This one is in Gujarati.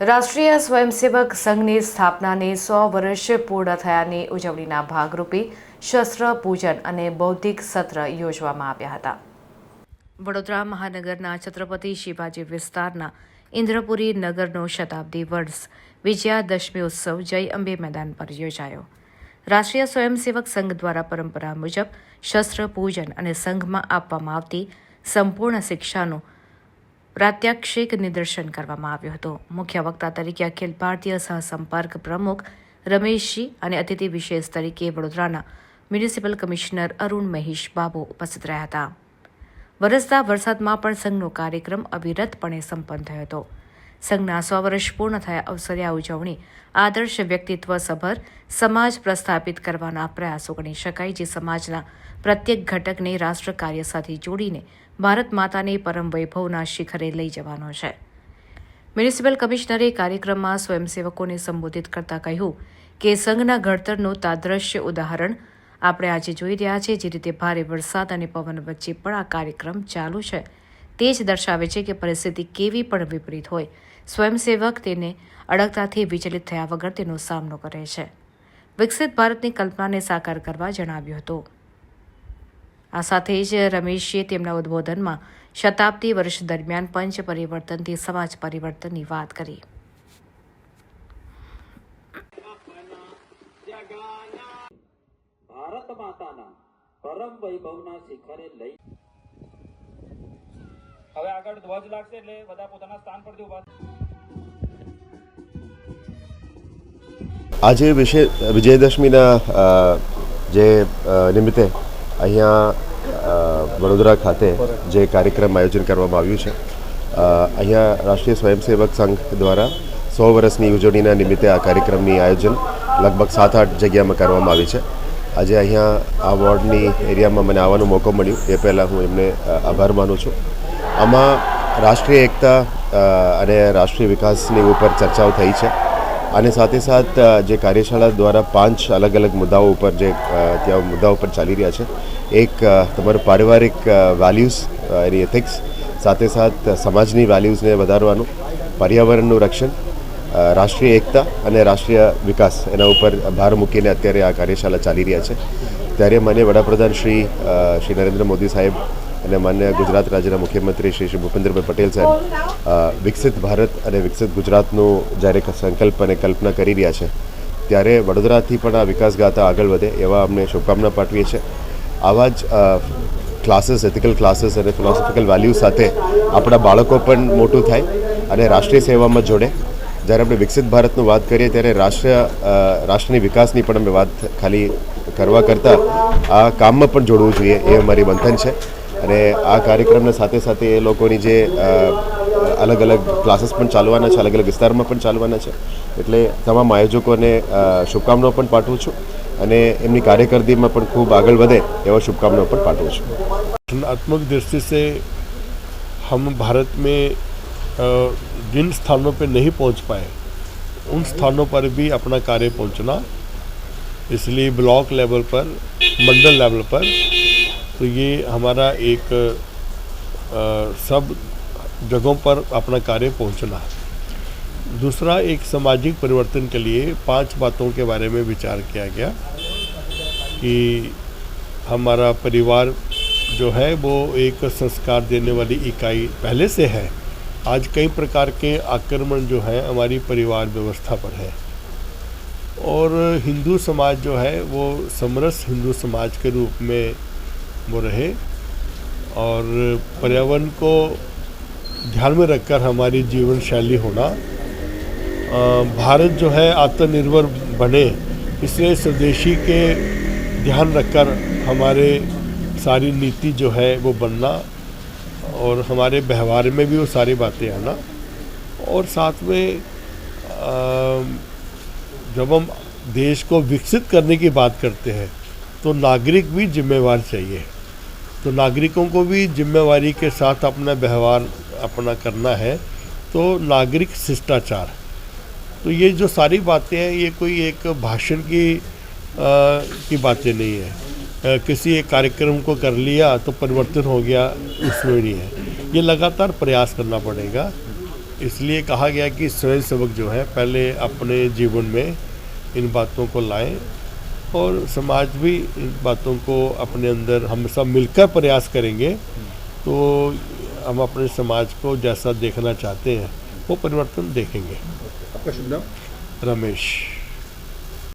રાષ્ટ્રીય સ્વયંસેવક સંઘની સ્થાપનાને સો વર્ષ પૂર્ણ થયાની ઉજવણીના ભાગરૂપે શસ્ત્ર પૂજન અને બૌદ્ધિક સત્ર યોજવામાં આવ્યા હતા. વડોદરા મહાનગરના છત્રપતિ શિવાજી વિસ્તારના ઇન્દ્રપુરી નગરનો શતાબ્દી વર્ષ વિજયાદશમી ઉત્સવ જય અંબે મેદાન પર યોજાયો. રાષ્ટ્રીય સ્વયંસેવક સંઘ દ્વારા પરંપરા મુજબ શસ્ત્ર પૂજન અને સંઘમાં આપવામાં આવતી સંપૂર્ણ શિક્ષાનું પ્રાત્યક્ષિક નિદર્શન કરવામાં આવ્યું હતું. મુખ્ય વક્તા તરીકે અખિલ ભારતીય સહસંપર્ક પ્રમુખ રમેશજી અને અતિથિ વિશેષ તરીકે વડોદરાના મ્યુનિસિપલ કમિશનર અરુણ મહેશ બાબુ ઉપસ્થિત રહ્યા હતા. વરસતા વરસાદમાં પણ સંઘનો કાર્યક્રમ અવિરતપણે સંપન્ન થયો હતો. સંઘના સો વર્ષ પૂર્ણ થયા અવસરે આ ઉજવણી આદર્શ વ્યક્તિત્વ સભર સમાજ પ્રસ્થાપિત કરવાના પ્રયાસો ગણી શકાય, જે સમાજના પ્રત્યેક ઘટકને રાષ્ટ્ર કાર્ય સાથે જોડીને ભારત માતાને પરમ વૈભવના શિખરે લઈ જવાનો છે. મ્યુનિસિપલ કમિશનરે કાર્યક્રમમાં સ્વયંસેવકોને સંબોધિત કરતા કહ્યું કે સંઘના ઘડતરનું તાદ્રશ્ય ઉદાહરણ આપણે આજે જોઈ રહ્યા છીએ, જે રીતે ભારે વરસાદ અને પવન વચ્ચે પણ આ કાર્યક્રમ ચાલુ છે. તે જ દર્શાવે છે કે પરિસ્થિતિ કેવી પણ વિપરીત હોય. સ્વયંસેવક તેને અડગતાથી વિચલિત થયા વગર તેનો સામનો કરે છે. વિકસિત ભારતની કલ્પનાને સાકાર કરવા જણાવ્યું હતું. આ સાથે જ રમેશે તેમના ઉદ્બોધનમાં શતાબ્દી વર્ષ દરમિયાન પંચ પરિવર્તનથી સમાજ પરિવર્તનની વાત કરી. ભારત માતાના પરમ વૈભવના શિખરે લઈ હવે આગળ ધ્વજ લાગશે એટલે બધા પોતાના સ્થાન પરથી ઊભા આજે વિશે વિજયદશમીના જે નિમિત્તે અહીંયા વડોદરા ખાતે જે કાર્યક્રમ આયોજન કરવામાં આવ્યું છે. અહીંયા રાષ્ટ્રીય સ્વયંસેવક સંઘ દ્વારા સો વર્ષની ઉજવણીના નિમિત્તે આ કાર્યક્રમની આયોજન લગભગ સાત આઠ જગ્યામાં કરવામાં આવી છે. આજે અહીંયા આ વોર્ડની એરિયામાં મને આવવાનો મોકો મળ્યો. એ પહેલાં હું એમને આભાર માનું છું. આમાં રાષ્ટ્રીય એકતા અને રાષ્ટ્રીય વિકાસની ઉપર ચર્ચાઓ થઈ છે. અને સાથે સાથ જે કાર્યશાળા દ્વારા પાંચ અલગ અલગ મુદ્દાઓ ઉપર જે ત્યાં મુદ્દાઓ પર ચાલી રહ્યા છે, એક તમારું પારિવારિક વેલ્યુઝ એની એથિક્સ સાથે સાથ સમાજની વેલ્યુઝને વધારવાનું, પર્યાવરણનું રક્ષણ રાષ્ટ્રીય એકતા અને રાષ્ટ્રીય વિકાસ એના ઉપર ભાર મૂકીને અત્યારે આ કાર્યશાળા ચાલી રહ્યા છે. ત્યારે મને વડાપ્રધાન શ્રી શ્રી નરેન્દ્ર મોદી સાહેબ અને માન્ય ગુજરાત રાજ્યના મુખ્યમંત્રી શ્રી શ્રી ભૂપેન્દ્રભાઈ પટેલ સાહેબ વિકસિત ભારત અને વિકસિત ગુજરાતનું જ્યારે સંકલ્પ અને કલ્પના કરી રહ્યા છે, ત્યારે વડોદરાથી પણ આ વિકાસ ગાથા આગળ વધે એવા અમને શુભકામના પાઠવીએ છીએ. આવા જ ક્લાસીસ એથિકલ ક્લાસીસ અને ફિલોસોફિકલ વેલ્યુ સાથે આપણા બાળકો પણ મોટું થાય અને રાષ્ટ્રીય સેવામાં જોડે. જ્યારે આપણે વિકસિત ભારતનું વાત કરીએ ત્યારે રાષ્ટ્ર રાષ્ટ્રની વિકાસની પણ અમે વાત ખાલી કરવા કરતાં આ કામમાં પણ જોડવું જોઈએ એ અમારી મંથન છે. અને આ કાર્યક્રમના સાથે સાથે એ લોકોની જે અ, અલગ અલગ ક્લાસીસ પણ ચાલવાના છે અલગ અલગ વિસ્તારમાં પણ ચાલવાના છે એટલે તમામ આયોજકોને અ, શુભકામનાઓ પણ પાઠવું છું અને એમની કાર્યકર્દીમાં પણ ખૂબ આગળ વધે એવા શુભકામનાઓ પણ પાઠવું છું रचनात्मक दृष्टि से हम भारत में अ, जिन स्थानों पे नहीं पहुंच पाए उन स्थानों पर भी अपना कार्य पहुंचना इसलिए ब्लॉक लेवल पर मंडल लेवल पर तो ये हमारा एक अ, सब जगहों पर अपना कार्य पहुँचना दूसरा एक सामाजिक परिवर्तन के लिए पाँच बातों के बारे में विचार किया गया कि हमारा परिवार जो है वो एक संस्कार देने वाली इकाई पहले से है। आज कई प्रकार के आक्रमण जो है हमारी परिवार व्यवस्था पर है। और हिंदू समाज जो है वो समरस हिंदू समाज के रूप में वो रहे और पर्यावरण को ध्यान में रखकर हमारी जीवन शैली होना भारत जो है आत्मनिर्भर बने, इसलिए स्वदेशी के ध्यान रखकर हमारे सारी नीति जो है वो बनना और हमारे व्यवहार में भी वो सारी बातें आना और साथ में जब हम देश को विकसित करने की बात करते हैं तो नागरिक भी जिम्मेवार चाहिए। तो नागरिकों को भी जिम्मेवारी के साथ अपना व्यवहार अपना करना है। तो नागरिक शिष्टाचार। तो ये जो सारी बातें हैं ये कोई एक भाषण की आ, की बातें नहीं है। अ, किसी एक कार्यक्रम को कर लिया तो परिवर्तन हो गया उसमें नहीं है। ये लगातार प्रयास करना पड़ेगा। इसलिए कहा गया कि स्वयं सेवक जो है पहले अपने जीवन में इन बातों को लाएँ। और समाज भी इन बातों को अपने अंदर हम सब मिलकर प्रयास करेंगे तो हम अपने समाज को जैसा देखना चाहते हैं वो परिवर्तन देखेंगे। आपका शुभ नाम? रमेश।